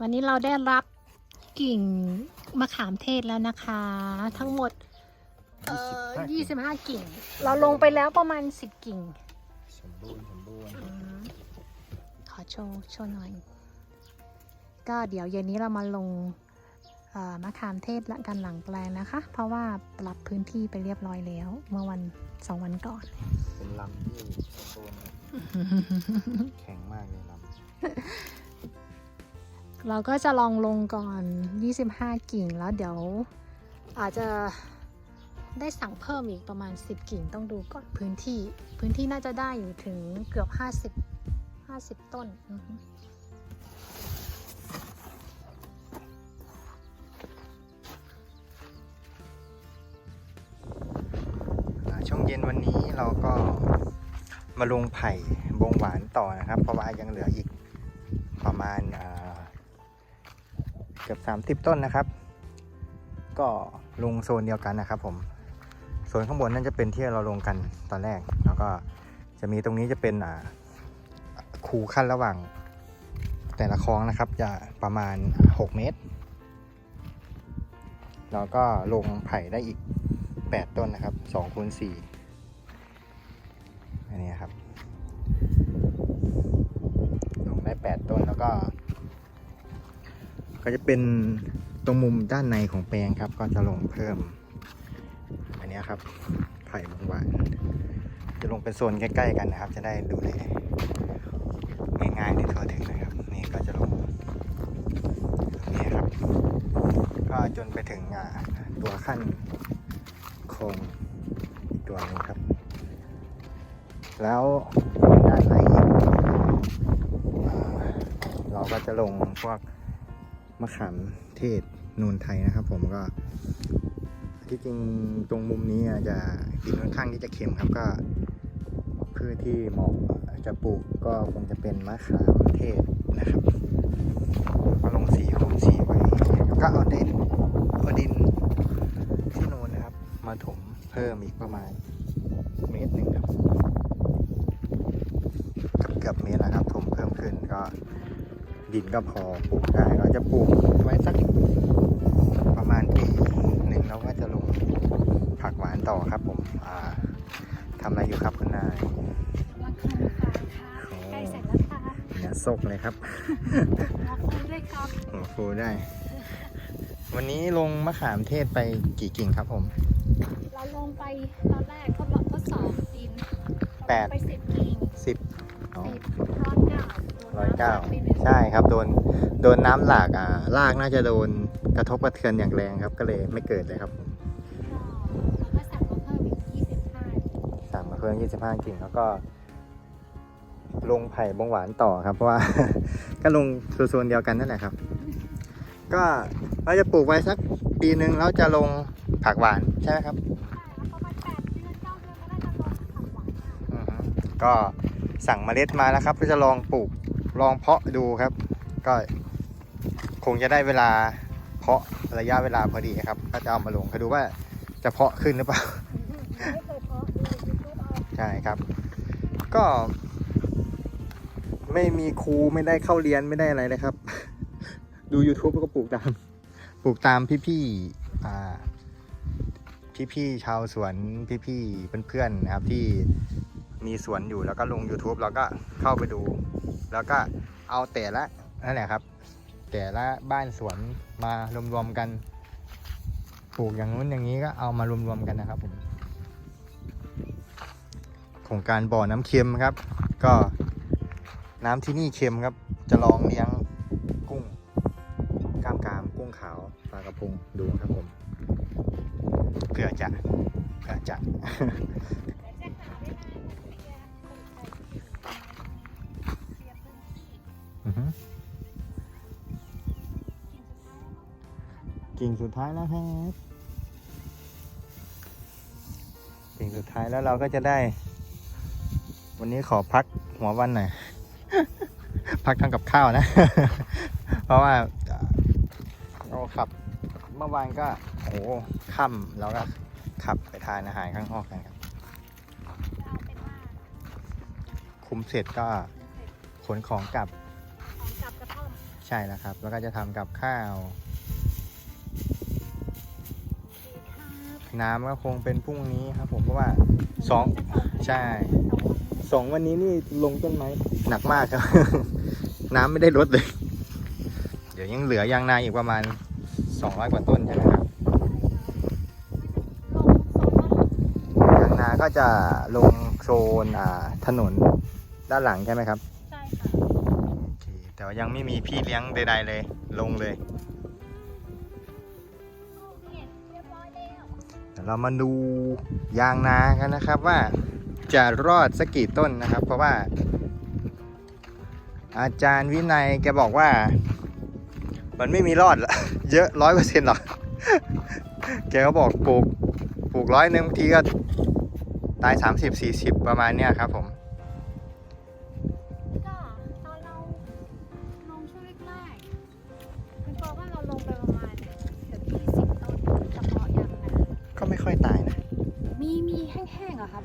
วันนี้เราได้รับกิ่งมะขามเทศแล้วนะคะ ทั้งหมดเอ่อ25 25กิ่ง เราลงไปแล้วประมาณ 10 กิ่ง สมบูรณ์สมบูรณ์อืมขอโชว์โชว์หน่อย ก็เดี๋ยวเย็นนี้เรามาลงเอ่อมะขามเทศและกันหลังแปลงนะคะ เพราะว่าปรับพื้นที่ไปเรียบร้อยแล้ว เมื่อวันสองวันก่อน เป็นลำที่สมบูรณ์ครับแข็งมากเลยล เราก็จะลองลงก่อน 25 กิ่งแล้วเดี๋ยวอาจจะได้สั่งเพิ่มอีกประมาณ 10 กิ่งต้องดูก่อนพื้นที่ พื้นที่น่าจะได้อยู่ถึงเกือบ 50 50 ต้นช่วงเย็นวันนี้เราก็มาลงไผ่บงหวานต่อนะครับ เพราะว่ายังเหลืออีกประมาณอ่าเกือบ30 ต้นนะครับ ก็ลงโซนเดียวกันนะครับ ผมโซนข้างบนนั่นจะเป็นที่เราลงกันตอนแรก แล้วก็จะมีตรงนี้จะเป็นอ่าคูขั้นระหว่าง แต่ละคลองนะครับ จะประมาณ 6 เมตรแล้วก็ลงไผ่ได้อีก 8 ต้นนะครับ2คูณ4อันนี้ครับ ลงได้ 8 ต้นแล้วก็ ก็จะเป็นตรงมุมด้านในของแปลงครับ ก็จะลงเพิ่ม อันนี้ครับไผ่บงหวานจะลงเป็นโซนใกล้ ๆ กันนะครับ จะได้ดูแลง่ายๆในทั่วถึงนะครับ นี่ก็จะลงนี้ครับ ก็จนไปถึงอ่าตัวขั้นโครงอีกตัวนึงครับ แล้วด้านในเราก็จะลงพวก มะขามเทศนูนไทยนะครับ ผมก็ที่จริงตรงมุมนี้จะดินค่อนข้างที่จะเค็มครับก็พืชที่เหมาะจะปลูกก็คงจะเป็นมะขามเทศนะครับก็ลงสีคูณสีไว้ก็เอาดินเอาดินที่โนนนะครับ มาถมเพิ่มอีกประมาณเมตรหนึ่งครับเกือบเมตรนะครับ ถมเพิ่มขึ้นก็ ดินก็พอปลูกได้ก็จะปลูกไว้สักประมาณปีหนึ่งแล้วก็จะลงผักหวานต่อครับผมอ่าทำอะไรอยู่ครับคุณนายรักคุณค่ะใกล้เสร็จแล้วค่ะเนี่ยซกเลยครับขอบคุณด้วยครับหัวฟูได้ วันนี้ลงมะขามเทศไปกี่กิ่งครับผม เราลงไปตอนแรกทดลองทดสอบดินแปดไปสิบกิ่งสิบอ๋อสิบร้อยเก้า ร้อยเก้าไปหนึ่งใช่ครับโดนโดนน้ำหลากอ่ารากน่าจะโดนกระทบกระเทือนอย่างแรงครับ ก็เลยไม่เกิดเลยครับผมแล้วก็สั่งมาเพิ่มอีกยี่สิบห้าสั่งมาเพิ่ม25กิ่งแล้วก็ ลงไผ่บงหวานต่อครับ เพราะว่า ก็ลงโซนๆเดียวกันนั่นแหละครับ ก็เราจะปลูกไว้สักปีหนึ่งแล้วจะลงผักหวานใช่ไหมครับแล้วประมาณแปดเดือนเก้าเดือนก็ได้ทำผักหวานค่ะอือฮึก็สั่งเมล็ดมาแล้วครับก็จะลองปลูก ลองเพาะดูครับ ก็คงจะได้เวลาเพาะระยะเวลาพอดีครับ ก็จะเอามาลงก็ดูว่าจะเพาะขึ้นหรือเปล่าใช่ครับ ก็ ไม่มีครูไม่ได้เข้าเรียนไม่ได้อะไรเลยครับ ดู YouTube แล้วก็ปลูกตาม ปลูกตามพี่ๆอ่าพี่ๆชาวสวนพี่ๆเพื่อนๆนะครับที่ มีสวนอยู่แล้วก็ลง YouTube แล้วก็เข้าไปดู แล้วก็เอาแต่ละนั่นแหละครับ แต่ละบ้านสวนมารวมๆกันปลูกอย่างนู้นอย่างนี้ก็เอามารวมๆกันนะครับผมโครงการบ่อน้ำเค็มครับ ก็น้ำที่นี่เค็มครับ จะลองเลี้ยงกุ้งกล้ามกรามกุ้งขาวปลากระพงดูครับผมเผื่อจะเผื่อจะ กิ่งสุดท้ายแล้วครับกิ่งสุดท้ายแล้วเราก็จะได้ วันนี้ขอพักหัววันหน่อยพักทำกับข้าวนะ เพราะว่าเราขับเมื่อวานก็โอ้โหค่ำแล้วก็ขับไปทานอาหารข้างนอกกันครับ คุมเสร็จก็ขนของกลับ ใช่แล้วครับ แล้วก็จะทำกับข้าว น้ำก็คงเป็นพรุ่งนี้ครับ ผมเพราะว่าสองใช่สองวันนี้นี่ลงต้นไม้หนักมากครับ น้ำไม่ได้ลดเลย เดี๋ยวยังเหลือยางนาอีกประมาณ200กว่าต้นใช่ไหมครับยางนาก็จะลงโซนถนนด้านหลังใช่ไหมครับ เคแต่ว่ายังไม่มีพี่เลี้ยงใด ๆ เลย ลงเลยเรียบร้อยแล้วเดี๋ยวเรามาดูยางนากันนะครับว่าจะรอดสักกี่ต้นนะครับ เพราะว่า อาจารย์วินัยแกบอกว่า มันไม่มีรอดละเยอะร้อยเปอร์เซ็นต์หรอกแกก็บอกปลูกปลูกร้อยหนึ่งบางทีก็ตาย30 40ประมาณเนี้ยครับผม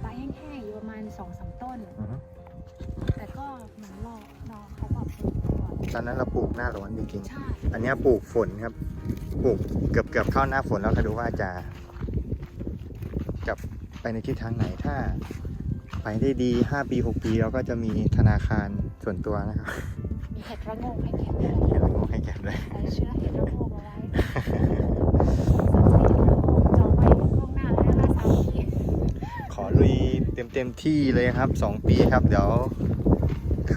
ใบแห้งๆอยู่ประมาณสองสามต้น อือฮึแต่ก็เหมือนรอรอเขาปรับปรุงก่อนตอนนั้นเราปลูกหน้าร้อนจริงใช่ๆอันเนี้ยปลูกฝนครับ ปลูกเกือบเกือบเข้าหน้าฝนแล้วก็ดูว่าจะจะไปในทิศทางไหนถ้า ไปได้ดี5ปี6ปีเราก็จะมีธนาคารส่วนตัวนะครับมีเห็ดระโงกให้เก็บด้วยเขียนไว้งงให้แก็บเลยใส่เชื้อเห็ดระโงกเอาไว้สับเห็ดระโงกจองไว้ล่วงหน้าแล้วนะสามปี ขอลุย เต็มเต็มที่เลยครับ2ปีครับ เดี๋ยว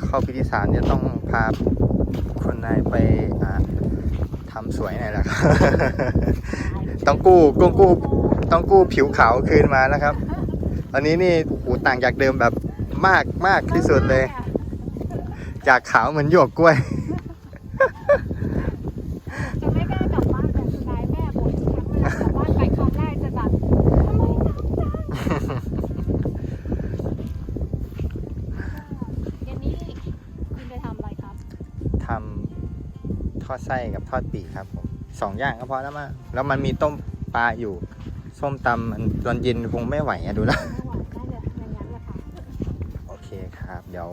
เข้าปีที่สามจะต้องพาคนนายไปอ่าทำสวยหน่อยละครับต้องกู้กู้กู้ต้องกู้ผิวขาวคืนมานะครับ ตอนนี้นี่หูต่างจากเดิมแบบมากมากที่สุดเลย จากขาวเหมือนหยวกกล้วย ดไส้กับทอดปีกครับผมสองอย่างก็พอแล้วมั้งแล้วมันมีต้มปลาอยู่ ส้มตำมันตอนเย็นคงไม่ไหวอะดูแล้วไม่ไหวน่าจะอย่างนั้นแหละค่ะโอเคครับ เดี๋ยว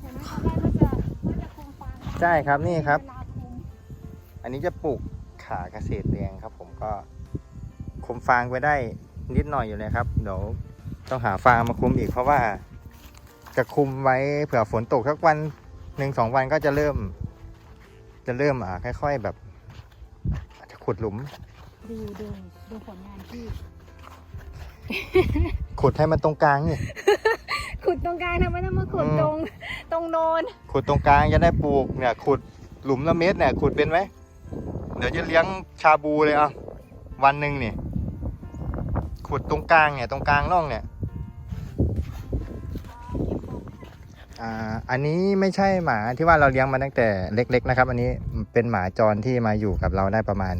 เห็นไหมตอนแรกว่าจะว่าจะคุมฟางใช่ครับนี่ครับเวลาคุมอันนี้จะปลูกขาเกษตรแดงครับ ผมก็คุมฟางไว้ได้นิดหน่อยอยู่เลยครับเดี๋ยวต้องหาฟางมาคุมอีกเพราะว่าจะคุมไว้เผื่อฝนตกสักวันหนึ่งสองวันก็จะเริ่ม จะเริ่มอ่าค่อย ๆ แบบอาจจะขุดหลุม ดูดูดูผลงานที่ ขุดให้มันตรงกลางนี่ขุดตรงกลางทำไมต้องมาขุดอืมตรงตรงโนนขุดตรงกลางจะได้ปลูกเนี่ย ขุดหลุมละเมตรเนี่ย ขุดเป็นไหมเดี๋ยวจะเลี้ยงชาบูเลยอะวันหนึ่งเนี่ยขุดตรงกลางเนี่ยตรงกลางร่องเนี่ย อ่าอันนี้ไม่ใช่หมาที่ว่าเราเลี้ยงมาตั้งแต่เล็ก ๆ นะครับ อันนี้เป็นหมาจรที่มาอยู่กับเราได้ประมาณ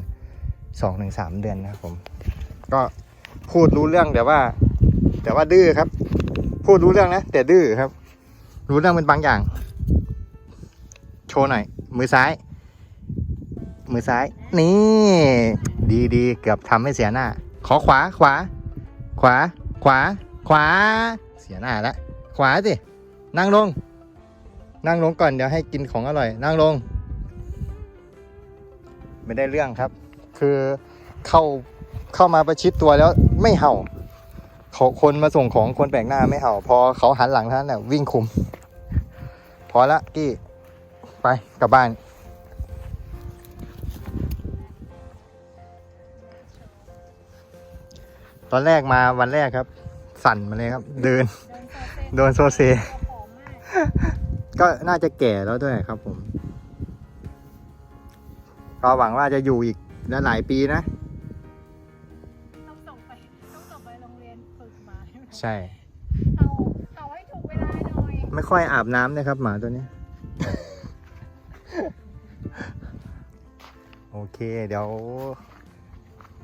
สองถึงสามเดือนนะครับผม ก็พูดรู้เรื่องแต่ว่า แต่ว่าดื้อครับ พูดรู้เรื่องนะ แต่ดื้อครับ รู้เรื่องเป็นบางอย่าง โชว์หน่อย มือซ้าย มือซ้าย นี่ ดีดีเกือบทำให้เสียหน้า ขอขวาขวา ขวา ขวา ขวา เสียหน้าแล้วขวาสิ นั่งลง นั่งลงก่อนเดี๋ยวให้กินของอร่อย นั่งลง ไม่ได้เรื่องครับ คือเข้าเข้ามาประชิดตัวแล้วไม่เห่าคนมาส่งของคนแปลกหน้าไม่เห่า พอเขาหันหลังท่านั้นน่ะวิ่งคุม พอละกี้ ไปกลับบ้านตอนแรกมาวันแรกครับ สั่นมาเลยครับ เดินเดินโซเซโดนโซเซ กก็น่าจะแก่แล้วด้วยครับผม ก็หวังว่าจะอยู่อีกหลายปีนะ ต้องส่งไปต้องส่งไปโรงเรียนฝึกหมาใช่ เอาเอาให้ถูกเวลาหน่อยไม่ค่อยอาบน้ำนะครับ หมาตัวนี้ โอเค เดี๋ยว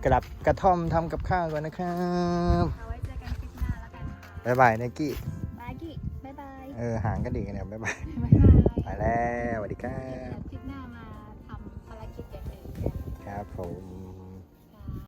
กลับกระท่อมทำกับข้าวก่อนนะครับ เอาไว้เจอกันคลิปหน้าแล้วกันค่ะ บ๊ายบายไนกี้บายกี้บ๊ายบาย เออหางกระดิ่งเนี่ยบ๊ายบายบ๊ายบายไปแล้วสวัสดีครัเดี๋ยวบคลิปหน้ามาทำภารกิจอย่างอื่นกัน ครับผม